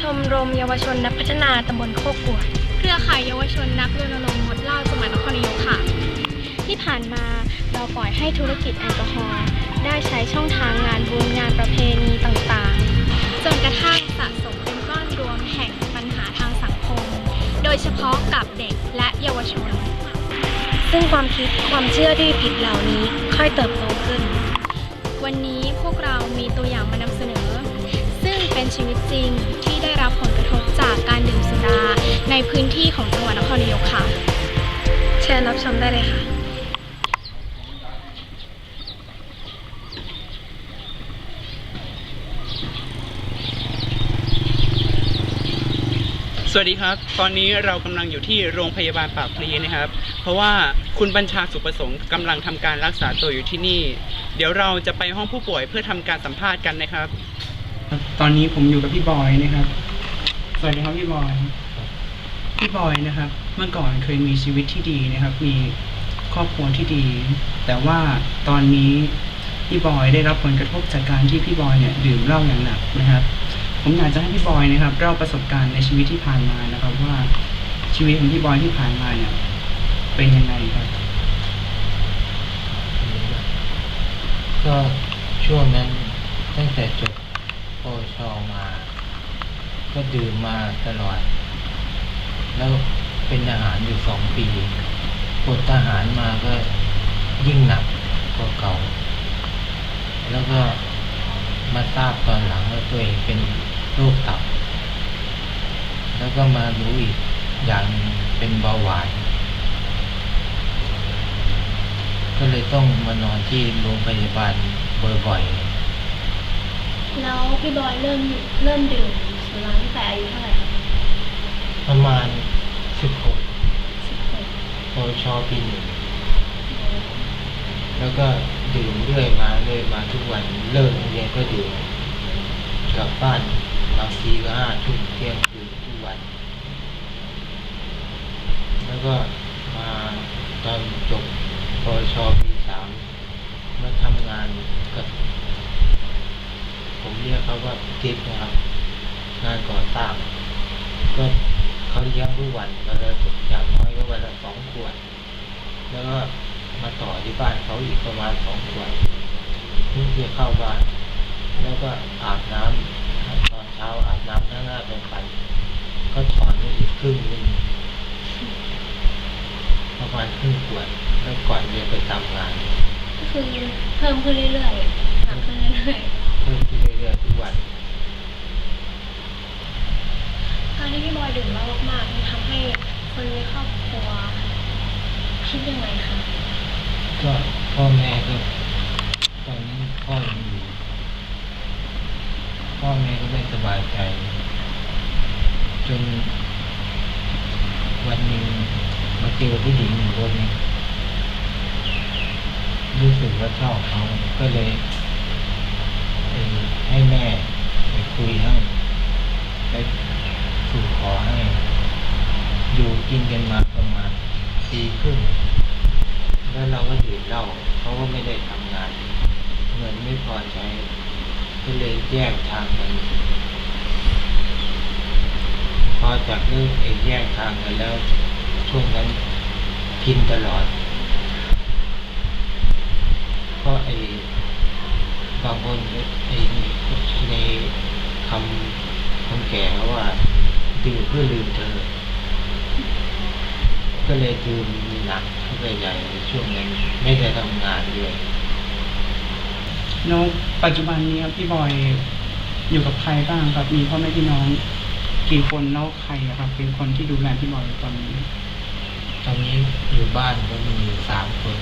ชมรมเยาวชนนักพัฒนาตำบลโคกกวดเครือข่ายเยาวชนนักรณรงค์งดเหล้าจังหวัดนครนายกค่ะ ที่ผ่านมาเราปล่อยให้ธุรกิจแอลกอฮอล์ได้ใช้ช่องทางงานบุญงานประเพณีต่างๆ จนกระทั่งสะสมเป็นก้อนรวมแห่งปัญหาทางสังคม โดยเฉพาะกับเด็กและเยาวชน ซึ่งความคิดความเชื่อที่ผิดเหล่านี้ค่อยเติบโตขึ้น วันนี้พวกเรามีตัวอย่างมานำเสนอ เป็นชีวิตจริงที่ได้รับผลกระทบจากการดื่มสุราในพื้นที่ของจังหวัดนครนายกค่ะ เชิญรับชมได้เลยค่ะ สวัสดีครับ ตอนนี้เรากำลังอยู่ที่โรงพยาบาลปากพลีนะครับ เพราะว่าคุณบัญชาสุประสงค์กำลังทำการรักษาตัวอยู่ที่นี่ เดี๋ยวเราจะไปห้องผู้ป่วยเพื่อทำการสัมภาษณ์กันนะครับ ตอนนี้ผมอยู่กับพี่บอยนะครับ สวัสดีครับพี่บอย พี่บอยนะครับ เมื่อก่อนเคยมีชีวิตที่ดีนะครับ มีครอบครัวที่ดี แต่ว่าตอนนี้พี่บอยได้รับผลกระทบจากการที่พี่บอยเนี่ยดื่มเหล้าอย่างหนักนะครับ ผมอยากจะให้พี่บอยนะครับเล่าประสบการณ์ในชีวิตที่ผ่านมานะครับ ว่าชีวิตของพี่บอยที่ผ่านมาเนี่ยเป็นยังไงครับ ก็ช่วงนั้นตั้งแต่จบ ปวชมา ก็ดื่มมาตลอด แล้วเป็นทหารอยู่สองปีปลดทหารมาก็ยิ่งหนักกว่าเก่า แล้วก็มาทราบตอนหลังว่าตัวเองเป็นโรคตับ แล้วก็มารู้อีกอย่างหนึ่งเป็นเบาหวาน ก็เลยต้องมานอนที่โรงพยาบาลบ่อย แล้วพี่บอยเริ่มเริ่มดื่มสุราตั้งแต่อายุเท่าไหร่คะๆประมาณ16ปวชปีหนึ่งแล้วก็ดื่มเรื่อยมาเรื่อยมาทุกวันเลิกเรียนก็ดื่มกลับบ้านบางทีก็ห้าทุ่มเที่ยงคืนทุกวัน แล้วก็มาตอนจบปวชปีสามมาทำงานกับ ผมเรียกเขาว่าทิปนะครับงานก่อสร้างก็เขาเลี้ยงทุกวันก็เลยอย่างน้อยก็วันละสองขวด แล้วก็มาต่อที่บ้านเขาอีกประมาณสองขวดเพิ่งจะเข้าบ้าน แล้วก็อาบน้ำตอนเช้าอาบน้ำหน้าหน้าเป็นฟันก็ถอนอีกครึ่งหนึ่งประมาณครึ่งขวดแล้วก่อนจะไปทำงาน ก็คือเพิ่มขึ้นเรื่อยๆ วันๆการที่พี่บอยดื่มเหล้ามากๆมันทำให้คนในครอบครัวคิดยังไงคะก็พ่อแม่ก็ตอนนั้นพ่อยังอยู่พ่อแม่ก็ไม่สบายใจ จนวันหนึ่งมาเจอผู้หญิงหนึ่งคนหนึงรู้สึกว่าชอบเขาก็เลยเอ่อ ให้แม่ไปคุยให้ไปสู่ขอให้ อยู่กินกันมาประมาณปีครึ่งแล้วเราก็ดื่มเหล้าเขาก็ไม่ได้ทำงานเงินไม่พอใช้ก็เลยแยกทางกันพอจากเลิกไอ้แยกทางกันแล้วช่วงนั้นกินตลอดเพราะไอ้ บางคนไอ้ในคำคนแก่เขาว่าดื่มเพื่อลืมเธอ ก็เลยดื่มหนักเข้าไปใหญ่ในช่วงนั้นไม่ได้ทำงานด้วยแล้วปัจจุบันนี้ครับพี่บอยอยู่กับใครบ้างครับมีพ่อแม่พี่น้องกี่คนแล้วใครอะครับ เป็นคนที่ดูแลพี่บอยตอนนี้ตอนนี้อยู่บ้านก็มีสามคน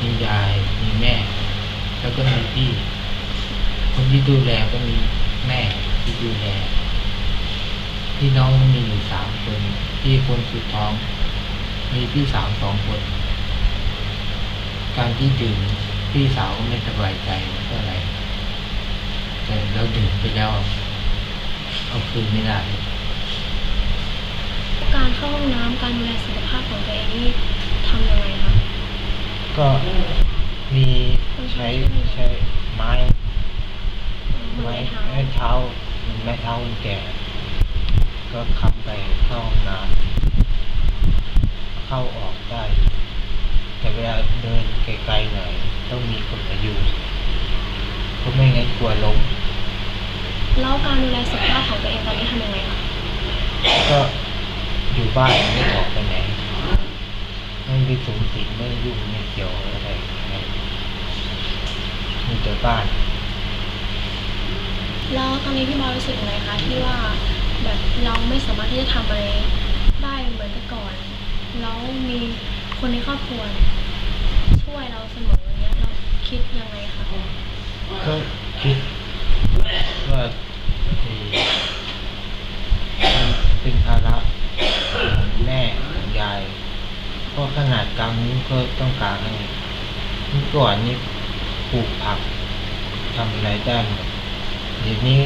มียายมีแม่ แล้วก็มีพี่ คนที่ดูแลก็มีแม่ที่ดูแลพี่น้องมีอยู่สามคน พี่คนสุดท้อง มีพี่สาวสองคน การที่ดื่มพี่สาวก็ไม่สบายใจเท่าไหร่แต่เราดื่มไปแล้วเอาคืนไม่ได้ การเข้าห้องน้ำการดูแลสุขภาพของตัวเองนี่ทำยังไงคะก็มีใช้ใช้ไม้มือ ไม้ไม้เท้าไม้เท้าไม้เท้าคนแก่ ก็ขับไปเข้าห้องน้ำเข้าออกได้ แต่เวลาเดินไกลๆหน่อยต้องมีคนพยุงเพราะไม่งั้นกลัวล้มแล้วการดูแลสุขภาพของตัวเองตอนนี้ทำยังไงคะก็อยู่บ้านไม่ออกไปไหนไม่ได้สูงสิงไม่ยุ่งไม่เกี่ยวอะไรมีแต่บ้าน แล้วตอนนี้พี่บอยรู้สึกยังไงคะที่ว่าแบบเราไม่สามารถที่จะทำอะไรได้เหมือนแต่ก่อนแล้วมีคนในครอบครัวช่วยเราเสมออย่างเงี้ยเราคิดยังไงคะก็คิดว่าเอ่อมันเป็นภาระของแม่ของยายเพราะขนาดกลางนี้ก็ต้องการให้เมื่อก่อนนี้ปลูกผักทำอะไรได้หมด เดี๋ยวนี้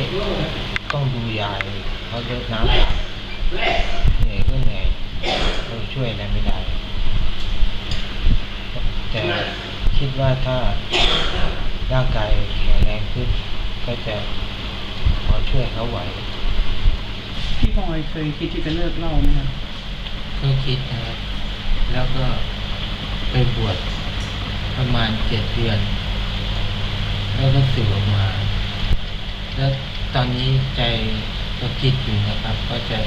ต้องดูยายเขาเลิกน้ำเหนื่อยก็เหนื่อยเราช่วยอะไรไม่ได้ แต่คิดว่าถ้าร่างกายแข็งแรงขึ้น ก็จะพอช่วยเขาไหวพี่บอยเคยคิดที่จะเลิกเหล่าไหมครับก็คิดนะครับแล้วก็ไปบวชประมาณเจ็ดเดือน แล้วก็สึกออกมา แล้วตอนนี้ใจก็คิดอยู่นะครับ ก็จะ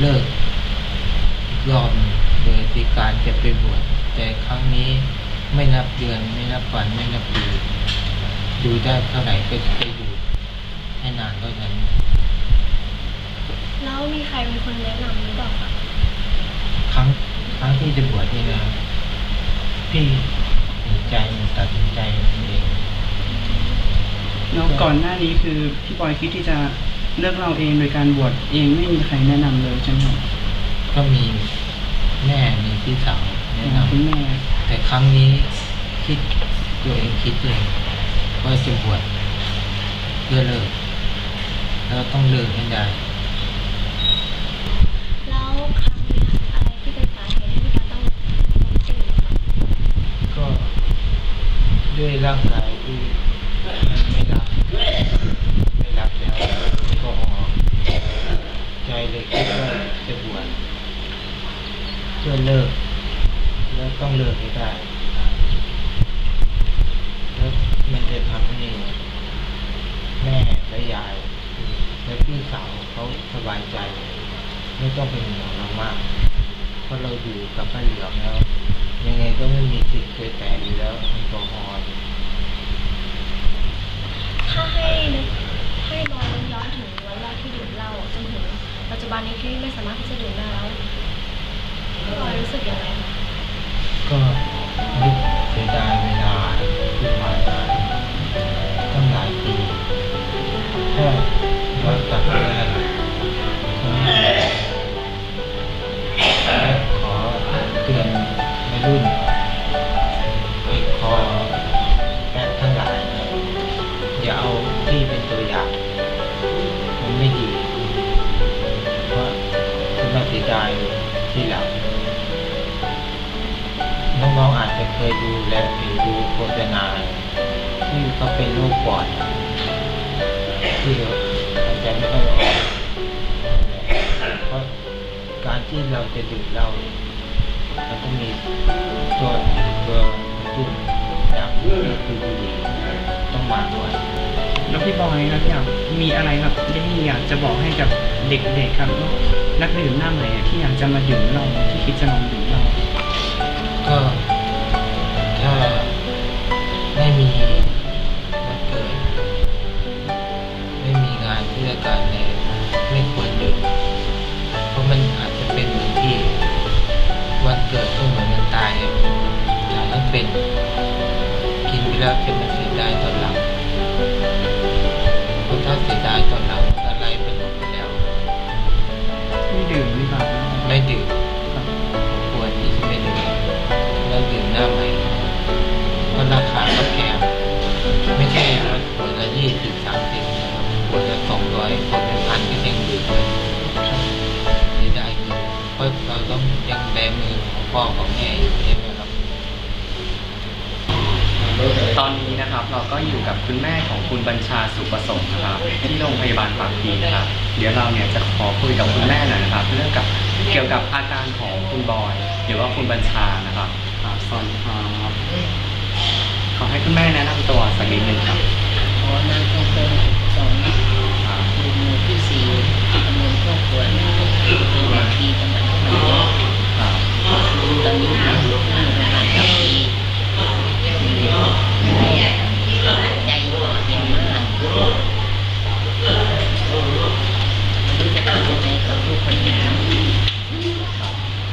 เลิกอีกรอบหนึ่งโดยที่การจะไปบวชแต่ครั้งนี้ไม่นับเดือนไม่นับวันไม่นับปีอยู่ได้เท่าไหร่ก็จะไปอยู่ให้นานเท่านั้นแล้วมีใครเป็นคนแนะนำหรือเปล่าคะครั้งครั้งที่จะบวชนี่นะพี่ตัดสินใจตัดสินใจเอง แล้วก่อนหน้านี้คือพี่บอยคิดที่จะเลิกเหล่าเองโดยการบวชเองไม่มีใครแนะนำเลยใช่ไหมครับก็มีแม่มีพี่สาวแนะนคุณแม่ำแต่ครั้งนี้คิดตัวเองคิดเองว่าจะบวชเพื่อเลิก แล้วต้องเลิกให้ได้ แล้วครั้งนี้อะไรที่เป็นสาเหตุที่พี่บอยต้องต้องตื่นคะก็ด้วยร่างกายที่มันไม่ รับไม่รับแล้วก็ออใจเลยคิดว่าจะบวชเพื่อเลิก แล้วต้องเลิกให้ได้ แล้วมันจะทำให้แม่และยาย และพี่สาวเขาสบายใจ ไม่ต้องเป็นห่วงเรามากเพราะเราอยู่กับพระเหลืองแล้ว ยังไงก็ไม่มีสิทธิ์เคยแตะอยู่แล้วแอลกอฮอล์ ถ้าให้นึกให้ลอยย้อนถึงวันแรกที่ดื่มเหล้าจนถึงปัจจุบันนี้ที่ไม่สามารถที่จะดื่มได้แล้วพี่บอยรู้สึกยังไงคะก็นึกเสียดายเวลาที่ผ่านมาตั้งหลายปีแค่ การที่เราจะดื่มเหล้ามันต้องมีตัวตัวกระตุ้นอย่างที่คือบุหรี่ต้องมาด้วยแล้วพี่บอยครับอยากมีอะไรครับที่อยากจะบอกให้กับเด็กๆครับนักดื่มหน้าใหม่อะที่อยากจะมาดื่มเหล้าที่คิดจะลองดื่มเหล้าก็ถ้าไม่มีวันเกิดไม่มีงานเทศกาลในไม่ควรดื่มเพราะมันอาจ ต้องยังแบมือของพ่อของแม่อยู่ใช่ไหมครับนะครับเราก็อยู่กับคุณแม่ของคุณบัญชาสุประสงค์นะครับ ที่โรงพยาบาลปากพลีนะครับ เดี๋ยวเราเนี่ยจะขอคุยกับคุณแม่หน่อยนะครับเรื่องกับเกี่ยวกับอาการของคุณบอย หรือว่าคุณบัญชานะครับครับสวัสดีครับขอให้คุณแม่แนะนำตัวสักนิดหนึ่งครับขอนางคงเป็นสองครับอยู่หมู่ที่สี่ตำบลครอบครัวอำเภอวาปีจังหวัดนครนายกครับตอนนี้อยู่ที่โรงพยาบาลปากพลีแม่ใจเย็นมากไม่รู้จะทำยังไงกับลูกคนนี้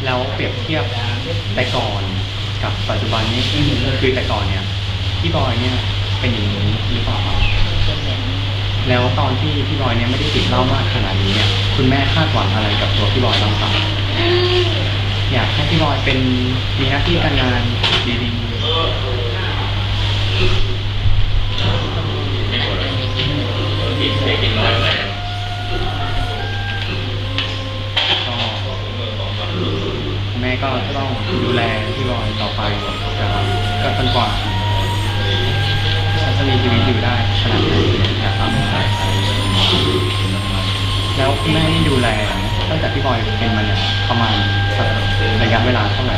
แล้วเปรียบเทียบแต่ก่อนกับปัจจุบันนี้คือแต่ก่อนเนี่ยพี่บอยเนี่ยเป็นอย่างนี้หรือเปล่าครับเป็นแบบนี้แล้วตอนที่พี่บอยเนี่ยไม่ได้ติดเหล้ามากขนาดนี้เนี่ยคุณแม่คาดหวังอะไรกับตัวพี่บอยบ้างครับ อยากให้พี่บอยเป็นมีหน้าที่การงานดีๆก็แม่ก็ต้องดูแลพี่บอยต่อไปนะก็จนกว่าเขาจะมีชีวิตอยู่ได้ขนาดไหนนะครับแล้วแม่นี่ดูแล ตั้งแต่พี่บอยเป็นมาเนี่ยประมาณสักระยะเวลาเท่าไหร่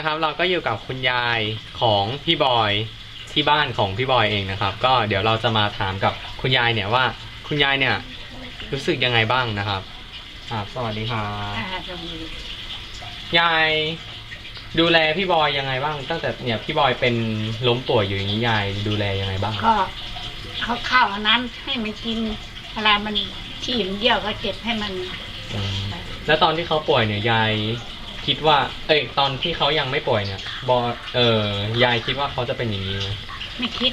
นนี้นะครับ เราก็อยู่กับคุณยายของพี่บอยที่บ้านของพี่บอยเองนะครับ ก็เดี๋ยวเราจะมาถามกับคุณยายเนี่ยว่า คุณยายเนี่ยรู้สึกยังไงบ้างนะครับครับสวัสดีครับอ่าตรงนี้ยายดูแลพี่บอยยังไงบ้าง ตั้งแต่เนี่ยพี่บอยเป็นล้มป่วยอยู่อย่างนี้ยายดูแลยังไงบ้างก็เขาข้าวเอาน้ำให้มันกินเวลามันฉี่มันเยี่ยวก็เก็บให้มันอืมแล้วตอนที่เขาป่วยเนี่ยยาย คิดว่า เอ้ยตอนที่เขายังไม่ป่วยเนี่ย บอเออยายคิดว่าเขาจะเป็นอย่างนี้ไหมไม่คิด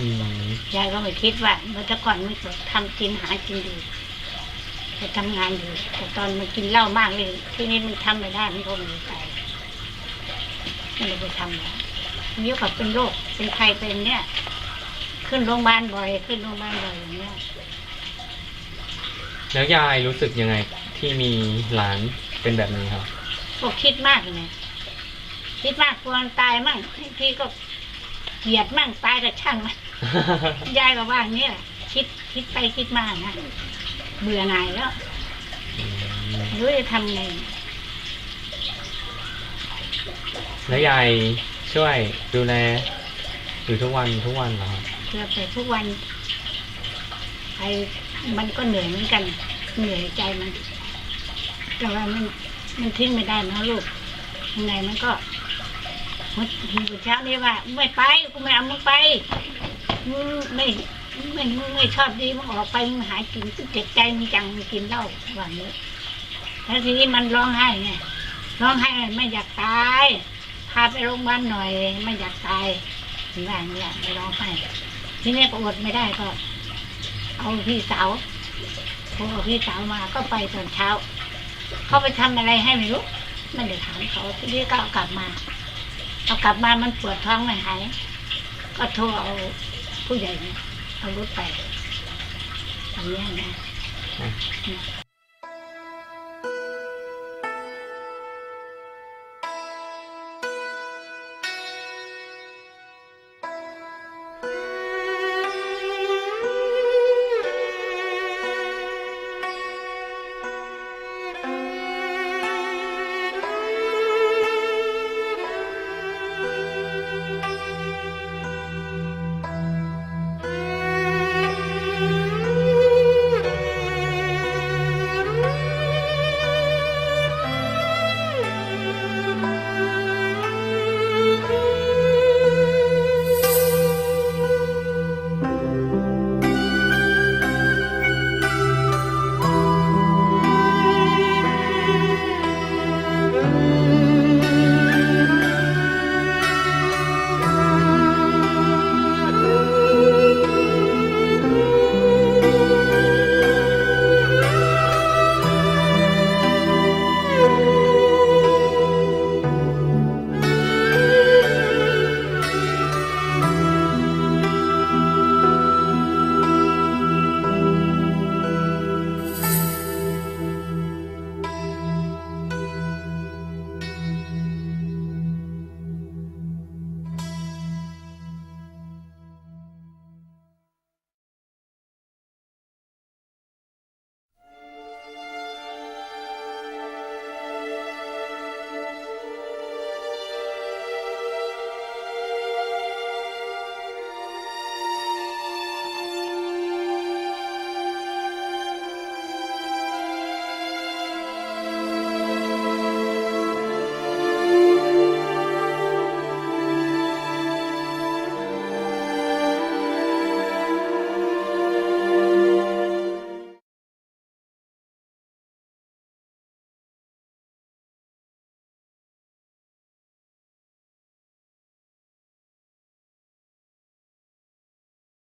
อืมยายก็ไม่คิดว่าเมื่อแต่ก่อนมันก็ทำกินหากินดีไปทำงานอยู่แต่ตอนมันกินเหล้ามากเลย ที่นี่มันทำไม่ได้มันก็มีไปมันเลยไปทำแล้วนี่ก็เป็นโรคเป็นใครเป็นเนี่ย ขึ้นโรงพยาบาลบ่อย ขึ้นโรงพยาบาลบ่อยอย่างเงี้ย แล้วยายรู้สึกยังไงที่มีหลาน เป็นแบบนี้ครับก็คิดมากเลยคิดมากกลัวมันตายมั่งบางทีก็เกลียดมั่งตายก็ช่างมันยายก็ว่าอย่างนี้แหละคิดคิดไปคิดมานะเบื่อหน่ายแล้วไม่รู้จะทำไงแล้วยายช่วยดูแลอยู่ทุกวันทุกวันเหรอครับเพื่อไปทุกวันไปมันก็เหนื่อยเหมือนกัน เหนื่อยใจมัน แต่ว่ามันมันทิ้งไม่ได้นะลูกยังไงมันก็เมื่อเช้านี้ว่าไม่ไปกูไม่เอามึงไปมึงไม่ไม่มึงไม่ชอบดีมึงออกไปมึงหายกินเจ็บใจมึงจังมึงกินเหล้าว่าอย่างนี้แล้วทีนี้มันร้องไห้ไงร้องไห้ไม่อยากตายพาไปโรงพยาบาลหน่อย ไม่อยากตายถึงว่าอย่างนี้ไม่ร้องไห้ทีนี้ก็อดไม่ได้ก็ เอาพี่สาวโทรเอาพี่สาวมาก็ไปตอนเช้า เขาไปทำอะไรให้ไม่รู้ไม่ได้ถามเขาทีนี้ก็เอากลับมาเอากลับมามันปวดท้องไม่หาย ก็โทรเอาผู้ใหญ่เนี่ยเอารถไปอันนี้นะ